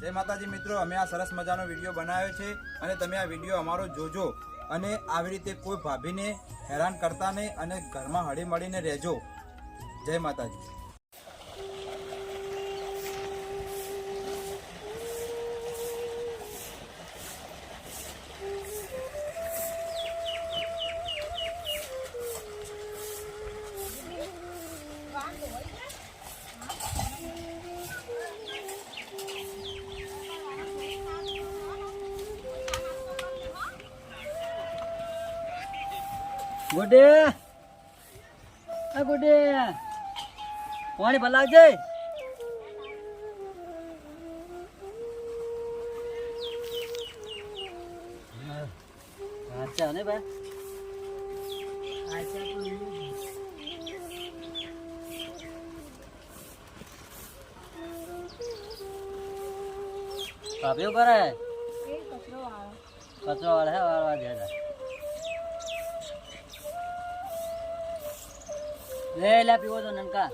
જય માતાજી મિત્રો, અમે આ સરસ મજાનો વીડિયો બનાવ્યો છે અને તમે આ વીડિયો અમારો જોજો અને આવી રીતે કોઈ ભાભીને હેરાન કરતા નહીં અને ઘરમાં હળી મળીને રહેજો. જય માતાજી. ગુડે. આ ગોડે. પાણી ભલાવજે. અચ્છા ને ભાઈ. કાપ્યો કરે કચરો વાળે. હે વાળવા દે લે લે પીવો તો નનકા.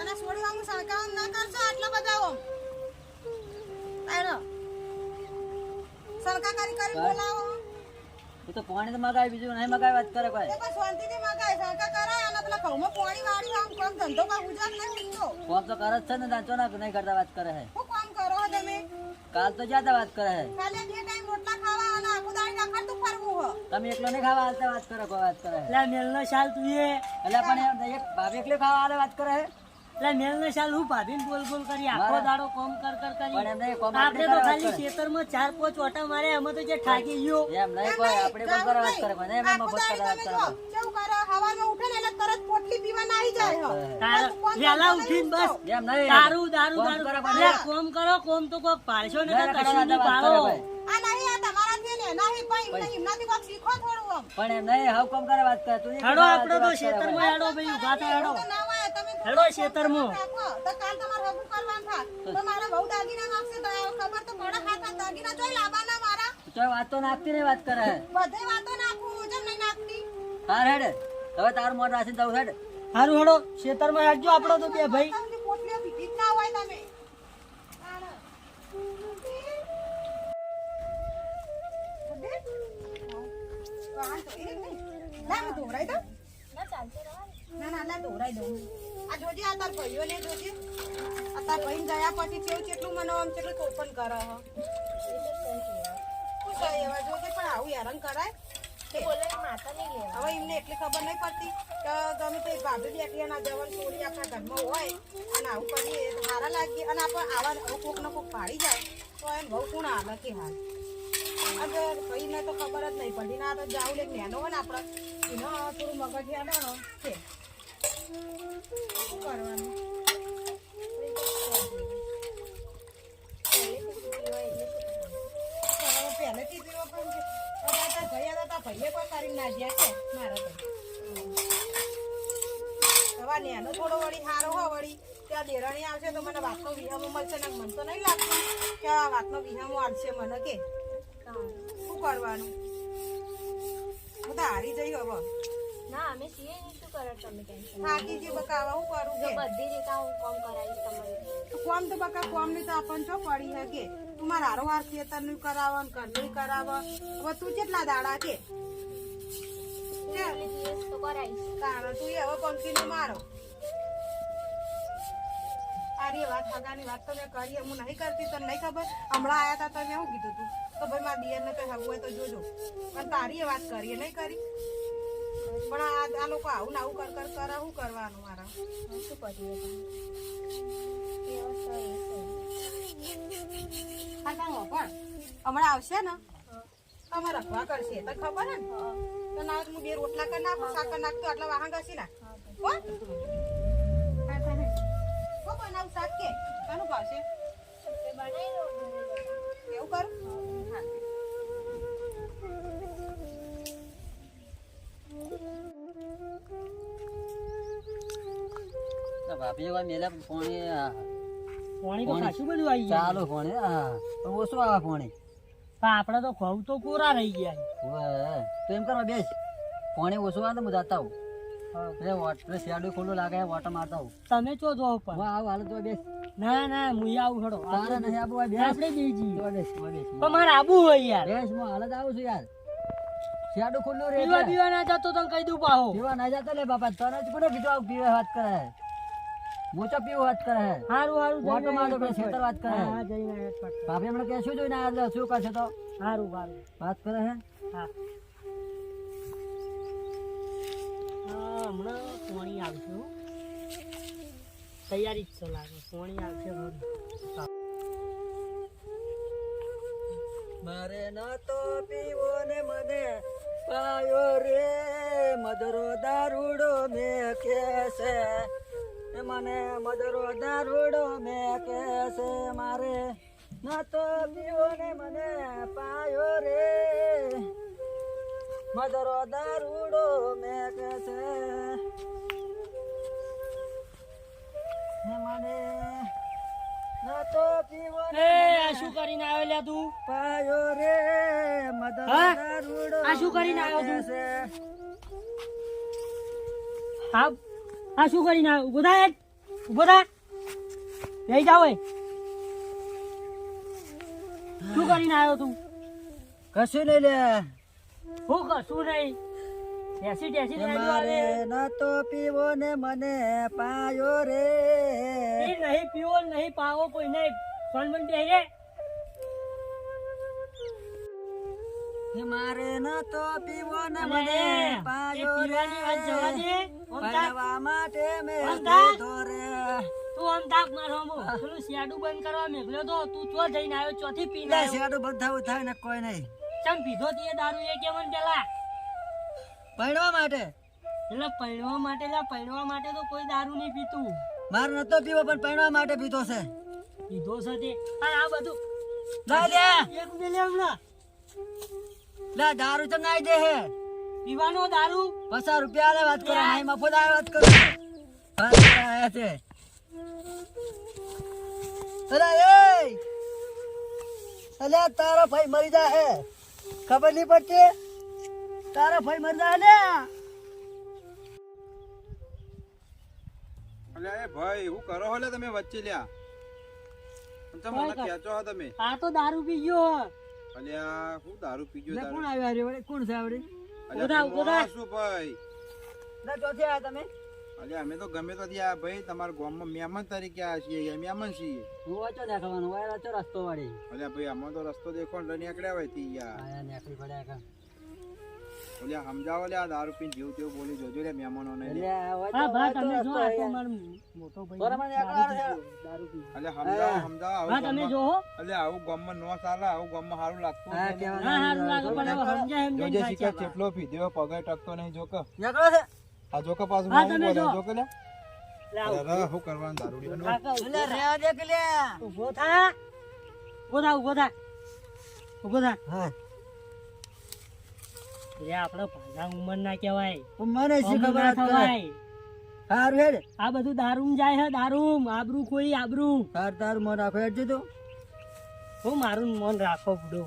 અને છોડી વાળું સરકાર ના કરશો આટલા બધા ઓમ તારો સરકાર કરી કરી. બોલાવો. એ તો પાણી તો મગાય બીજું નહીં મગાય વાત કરે કોઈ તે કોઈ શાંતિથી મગાય સરકાર કરાય અને પેલા ઘઉંમાં પાણી વાળી આમ કોમ ધંધો કા ગુજરાત નહીં ઉઠતો કોમ તો કરે છે ને દાંચો ના નહીં કરતા વાત કરે તમે કાલ તો જ્યાં વાત કરે છે ખાલી બે ટાઈમ રોટલા ખાવા અને આખું દાડી રખડતું ફરવું હો. તમે એકલો નહીં ખાવા હાલતા વાત કરે કોઈ વાત કરે એટલે મેલનો શાલ તું એ. એટલે પણ એક ભાભી એકલી ખાવા હાલે વાત કરે એટલે મેલનો શાલ હું ભાભીને બોલ બોલ કરી આખો દાડો કોમ કર કર કરી. આપણે તો ખાલી ખેતરમાં ચાર પાંચ ઓટા મારે અમે તો જે ઠાકી ગયો. એમ નહીં કોઈ આપણે કોમ કરે વાત મફત કરે જો કેવું કરે હવારમાં ઉઠે ને એટલે તરત આવી જાય હો. ઉઠીને બસ. એમ નહીં. દારૂ દારૂ દારૂ. કરે કોમ કરો કોમ તો કોક પાડશો ને કશું નહીં વાત પાડો આ નહીં આ તમારા ને નહીં પણ એમને એમનાથી કોક શીખો થોડું આમ. પણ એમ નહીં હવે કોમ કરે વાત કરે. તું હેડો આપણો તો ખેતરમાં હેડો ભાઈ ઊભા થા હેડો. હેડો ખેતરમાં. તો કાલ તમારે હગું કરવાનું થા. તો મારા બહુ દાગીના નાખશે તો આ ખબર તો પડે ખાતા દાગીના જોઈ લાવવાના મારા. તો વાતો નાખતી રે વાત કરે. બધે વાતો નાખું જેમ નહીં નાખતી. હા હેડ. હવે તારું મોઢ રાખીને દઉં હેડ. હારું હેડો, ખેતરમાં હેડજો આપણો તો બે ભાઈ. ના? ના ના ના જોજે, આ તાર ભાઈઓને જોજે. આ તાર ભાઈને ગયા પછી કેવું કેટલું મને આમ કેટલું તોફાન કરે હ. એવા, જોજે, પણ આવું હેરાન કરાય. એમને એટલી ખબર નહીં પડતી કે ગમે તે ભાભી બેઠી અને આ જવાન આપણા ઘરમાં હોય અને આવું કરીએ સારા લાગીએ અને આપણે આવા કોક ને કોક પાડી જાય તો એને બહુ કોણ આવે કે આજે ભાઈને તો ખબર જ નહીં પડી ના તો જાવ લે નેનો હોય ને આપણે, એનો થોડું મગજ શું કરવાનું? ના છે મારા તો. હવે નેનો થોડો વળી સારો હો વળી. ત્યાં દેરાણી આવશે તો મને વાતનો વિહામો મળશે ને મને તો નહીં લાગતું કે આ વાતનો વિહામો આવશે મને કે. શું કરવાનું? હું તો હારી જઈ હવે. ના અમે ને શું કરો તમે ટેન્શન થાકી જી બકા હું કરું કે? બધી રીતે હું કોમ કરાવીશ તમારે. કોમ તો બકા કોમની તો આપણને જો પડી હે કે? તું મારા હારો હાર ખેતરનું કરાવ ને ઘરનું કરાવ હવે તું કેટલા દાડા કે? તારા તું એવો પંખી નું મારો. આરી વાત, હગાની વાત તો મેં કરી, હું નહીં કરતી, તને નહીં ખબર? હમણાં આયા તા તમે શું કીધું તું? તો ભાઈ મારા દિયર ને કઈ હોય તો જોજો. પણ તારી વાત કરીએ નહીં કરી. પણ આ લોકો આવું ને આવું કર કર શું કરવાનું મારા? પણ હમણાં આવશે ને? તમે કરશે તો ખબર ને? તો ના હું બે રોટલા કરી નાખું શાક કરી નાખતો આટલા વાહન ઘસી બનાવું શાક કે? કાનું ભાવશે એવું કરું? ભાભી એવા મેલા પોણી પાણી તો પાણી. ખાસું બધું આવી ગયા. ચાલુ પાણી હા. ઓછું આવે પાણી પણ આપણે તો ઘઉં તો કોરા રહી ગયા તો એમ કરવા બેસ. પાણી ઓછું આવે તો હું જાતા આવું. રે વોટ શેડો ખુલ્લું લાગે વોટર મારતા હું તમે ચો જો ઉપર હું હાલ તો બેસ. ના ના હું આવું હડો. તારે નહીં આબુ બેસ. આપણે બે બેસ બેસ. પણ મારે આબુ હોય યાર. બેસ હું હાલ જ આવું છું યાર. શેડો ખુલ્લું રે પીવા પીવા ના જતો તો કહી દઉં પાહો. પીવા ના જતો લે બાપા તને જ કોને કીધું આવું પીવે વાત કરે. મોચો પીવો વાત કરે હારું હારું વોટ મારો બે છેતર વાત કરે હા. જઈને જ પાછા. ભાભી હમણાં કે શું જોઈને આ શું કરશે તો? હારું હારું. વાત કરે હે? હા. હા, હમણાં પોણી આવશું તૈયારી જ છે લાગે. પોણી આવશે. મારે ન તો પીવો ને મને પાયો રે. મદરો દારૂડો મે કેસે. એ મને મદરો દારૂડો મે કેસે મારે. ન તો પીવો ને મને પાયો રે. મદરો દારૂડો મે હે મને ન તો પીવો ને આ શું કરીને આવ્યો લ્યા તું? પાયો રે. મદરો દારૂડો આ શું કરીને આવ્યો તું? હા? આ શું કરી ના ઊભો થા. ઊભો થા. લઈ જાવ શું કરીને આવ્યો તું? કશું નહીં લે. હું કશું નહીં. એસી ટેસી મારે. ન તો પીવો ને મને પાયો રે. નહીં પીવો નહીં પાવો કોઈ નહીં સોનમન બે રે. મારે ન તો પીવો ને મને પાયો રે. જવા દે. પરણવા માટે મેં. રે. તું આમ તાક મારો પેલું શેડુ બંધ કરવા મેઘલ્યો તો તું ચો જઈને આવ્યો ચોથી પીને આવ્યો. શેડુ બધા થાય ને કોઈ નહીં. ચમ પીધો તીએ દારૂ એ કેમન પેલા? પરણવા માટે? એટલે પૈણવા માટે લા પૈણવા માટે તો કોઈ દારૂ નહીં પીતું. માર નતો પીવો પણ પરણવા માટે પીધો છે. પીધો છે તે. આ આ બધું. લા લે. એક મિલિયન હમણાં. લા દારૂ તો નાઈ દે હે. પીવાનો દારૂ? પચાસ રૂપિયા આલે વાત કરો. નહીં મફત આવે વાત કરો. આયા છે. અરે એ! અલે તારો ભાઈ મરી જા હે ખબર નહીં પડતી? તારો ભાઈ મરી જા ને? અલ્યા એ ભાઈ હું કરો હલે તમે વચ્ચે લ્યા. તમે મને ખેંચો તમે. આ તો દારૂ પી ગયો. અલ્યા હું દારૂ પી ગયો કોણ આવ્યા રે કોણ છે આવડી ઊભો થા, શું ભાઈ? લે ચોથી આયા તમે? અલ્યા અમે તો ગમે તો ત્યાં ભાઈ તમારા ગામમાં મહેમાન તરીકે આ છીએ મહેમાન છીએ. હું વાંચો દેખાવાનું વાય વાંચો રસ્તો વાળી. અલ્યા ભાઈ આમાં તો રસ્તો દેખો ને નીકળ્યા હોયથી યાર. નીકળી પડ્યા કા ઓલ્યા સમજાવો લ્યા દારૂ પીને જેવું તેવું બોલી જોજો લે મહેમાનોને લે. એટલે આ વાંચો- હા ભા તમે જો આ તો અહીંયા. મોટો ભાઈ બરાબર ને છે. દારૂ પી અલ્યા સમજાવો સમજાવો હા આવું તમે ગામમાં- જો હો. અલ્યા આવું ગામમાં નો ચાલે આવું ગામમાં સારું લાગતું. હા, હારું લાગે પણ હવે સમજાય એમ જોજે પગે ટકતો નહીં જોક. નીકળો છે. આ જોક પાછું હા, મોંઘું તમે બોલે જો. જોક લે. અરે, શું કરવાનું દારૂડિયાનું? કાકા, રેવા દે કે લે. ઊભો થા. ઊભો થા ઊભો થા. ઊભો થા. હા. રે આપણે ભાજા ઉંમર ના કહેવાય. મને ખબર થવાય. હેડ. આ બધું દારૂમ જાય છે દારૂમ. આબરૂ કોઈ આબરૂ. તાર તાર મન રાખો હેડ તો હું મારું મન રાખો બડો.